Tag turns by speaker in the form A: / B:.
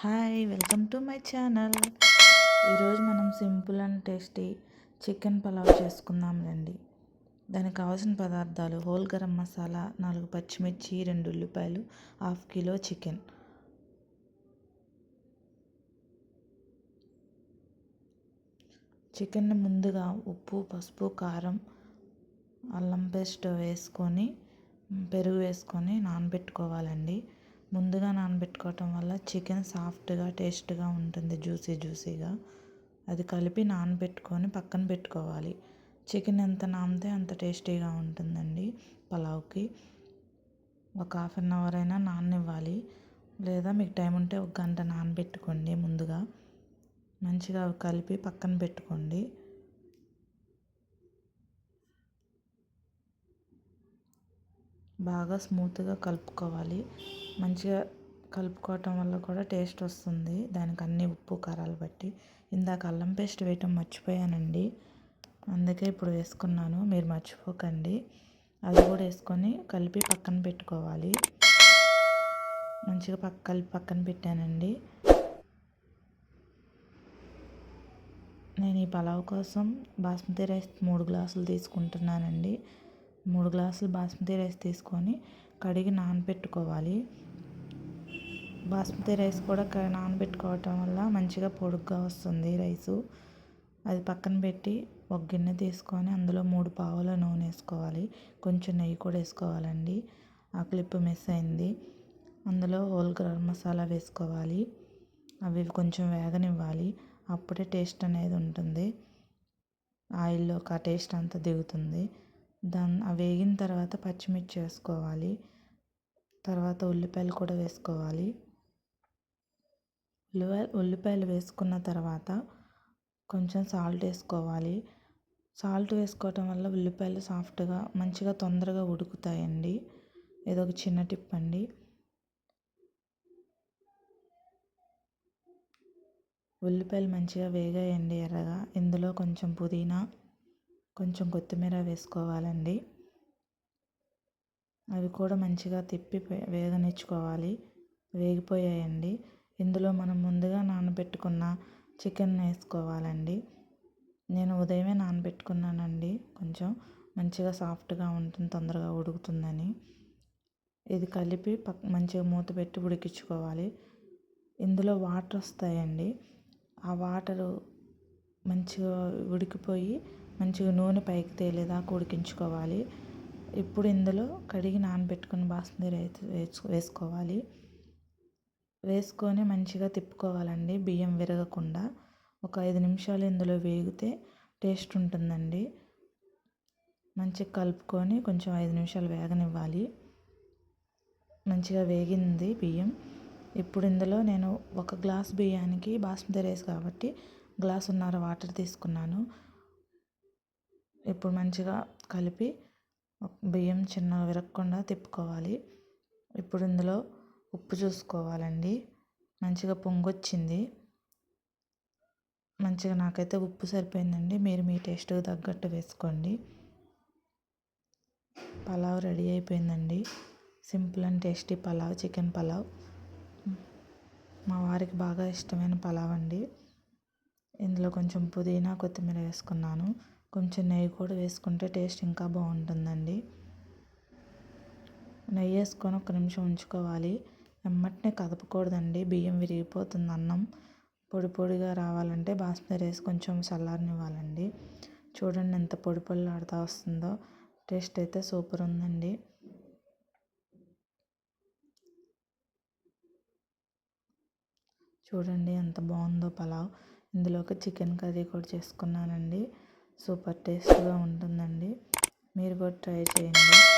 A: Hi welcome to my channel. ఈరోజు మనం simple and tasty chicken pulao చేసుకుందాం రండి దానికి కావాల్సిన పదార్థాలు హోల్ గరం మసాలా నాలుగు పచ్చిమిర్చి రెండు ఉల్లిపాయలు హాఫ్ కిలో చికెన్. చికెన్ ముందుగా ఉప్పు పసుపు కారం అల్లం పేస్ట్ వేసుకొని పెరుగు వేసుకొని నానబెట్టుకోవాలండి. ముందుగా నానబెట్టుకోవటం వల్ల చికెన్ సాఫ్ట్గా టేస్ట్గా ఉంటుంది. జ్యూసీ జ్యూసీగా. అది కలిపి నానబెట్టుకొని పక్కన పెట్టుకోవాలి. చికెన్ ఎంత నానితే అంత టేస్టీగా ఉంటుందండి పలావ్కి. ఒక హాఫ్ అన్ అవర్ అయినా నాననివ్వాలి లేదా మీకు టైం ఉంటే ఒక గంట నానబెట్టుకోండి ముందుగా. మంచిగా కలిపి పక్కన పెట్టుకోండి. బాగా స్మూత్గా కలుపుకోవాలి. మంచిగా కలుపుకోవటం వల్ల కూడా టేస్ట్ వస్తుంది. దానికి అన్ని ఉప్పు కారాలు బట్టి. ఇందాక అల్లం పేస్ట్ వేయటం మర్చిపోయానండి. అందుకే ఇప్పుడు వేసుకున్నాను. మీరు మర్చిపోకండి. అది కూడా వేసుకొని కలిపి పక్కన పెట్టుకోవాలి. మంచిగా పక్క కలిపి పక్కన పెట్టానండి. నేను ఈ పలావ్ కోసం బాస్మతి రైస్ మూడు గ్లాసులు తీసుకుంటున్నానండి. మూడు గ్లాసులు బాస్మతి రైస్ తీసుకొని కడిగి నానబెట్టుకోవాలి బాస్మతి రైస్ కూడా నానబెట్టుకోవటం వల్ల మంచిగా పొడుగ్గా వస్తుంది రైసు. అది పక్కన పెట్టి ఒక గిన్నె తీసుకొని అందులో మూడు పావుల నూనె వేసుకోవాలి. కొంచెం నెయ్యి కూడా వేసుకోవాలండి. ఆ క్లిప్ మిస్ అయింది. అందులో హోల్ గరం మసాలా వేసుకోవాలి. అవి కొంచెం వేగనివ్వాలి. అప్పుడే టేస్ట్ అనేది ఉంటుంది. ఆయిల్లో ఆ టేస్ట్ అంతా దిగుతుంది. దాన్ని ఆ వేగిన తర్వాత పచ్చిమిర్చి వేసుకోవాలి. తర్వాత ఉల్లిపాయలు కూడా వేసుకోవాలి. ఉల్లిపాయ ఉల్లిపాయలు వేసుకున్న తర్వాత కొంచెం సాల్ట్ వేసుకోవాలి. సాల్ట్ వేసుకోవటం వల్ల ఉల్లిపాయలు సాఫ్ట్గా మంచిగా తొందరగా ఉడుకుతాయండి. ఏదో ఒక చిన్న టిప్ అండి. ఉల్లిపాయలు మంచిగా వేగాయండి ఎర్రగా. ఇందులో కొంచెం పుదీనా కొంచెం కొత్తిమీర వేసుకోవాలండి. అవి కూడా మంచిగా తిప్పి వేగనిచ్చుకోవాలి. వేగిపోయాయండి. ఇందులో మనం ముందుగా నానబెట్టుకున్న చికెన్ వేసుకోవాలండి. నేను ఉదయమే నానబెట్టుకున్నానండి. కొంచెం మంచిగా సాఫ్ట్గా ఉంటుంది తొందరగా ఉడుకుతుందని. ఇది కలిపి పక్ మంచిగా మూత పెట్టి ఉడికించుకోవాలి. ఇందులో వాటర్ వస్తాయండి. ఆ వాటరు మంచిగా ఉడికిపోయి మంచిగా నూనె పైకి తేలేదాకా ఉడికించుకోవాలి. ఇప్పుడు ఇందులో కడిగి నానబెట్టుకుని బాస్మతి రైస్ వేసుకోవాలి. వేసుకొని మంచిగా తిప్పుకోవాలండి. బియ్యం విరగకుండా ఒక ఐదు నిమిషాలు ఇందులో వేగితే టేస్ట్ ఉంటుందండి. మంచిగా కలుపుకొని కొంచెం ఐదు నిమిషాలు వేగనివ్వాలి. మంచిగా వేగింది బియ్యం. ఇప్పుడు ఇందులో నేను ఒక గ్లాస్ బియ్యానికి బాస్మతి రైస్ కాబట్టి గ్లాసున్నర వాటర్ తీసుకున్నాను. ఇప్పుడు మంచిగా కలిపి బియ్యం చిన్నగా విరగకుండా తిప్పుకోవాలి. ఇప్పుడు ఇందులో ఉప్పు చూసుకోవాలండి. మంచిగా పొంగొచ్చింది. మంచిగా నాకైతే ఉప్పు సరిపోయిందండి. మీరు మీ టేస్ట్కి తగ్గట్టు వేసుకోండి. పలావ్ రెడీ అయిపోయిందండి. Simple and tasty pulao chicken pulao. మా వారికి బాగా ఇష్టమైన పలావ్ అండి. ఇందులో కొంచెం పుదీనా కొత్తిమీర వేసుకున్నాను. కొంచెం నెయ్యి కూడా వేసుకుంటే టేస్ట్ ఇంకా బాగుంటుందండి. నెయ్యి వేసుకొని ఒక నిమిషం ఉంచుకోవాలి. వెంబటనే కదపకూడదండి. బియ్యం విరిగిపోతుంది అన్నం. పొడి పొడిగా రావాలంటే బాస్మతి రైస్ కొంచెం చల్లారనివ్వాలండి. చూడండి ఎంత పొడి పొడిలాడుతూ వస్తుందో. టేస్ట్ అయితే సూపర్ ఉందండి. చూడండి ఎంత బాగుందో పలావ్. ఇందులోకి చికెన్ కర్రీ కూడా చేసుకున్నానండి. సూపర్ టేస్ట్గా ఉంటుందండి. మీరు కూడా ట్రై చేయండి.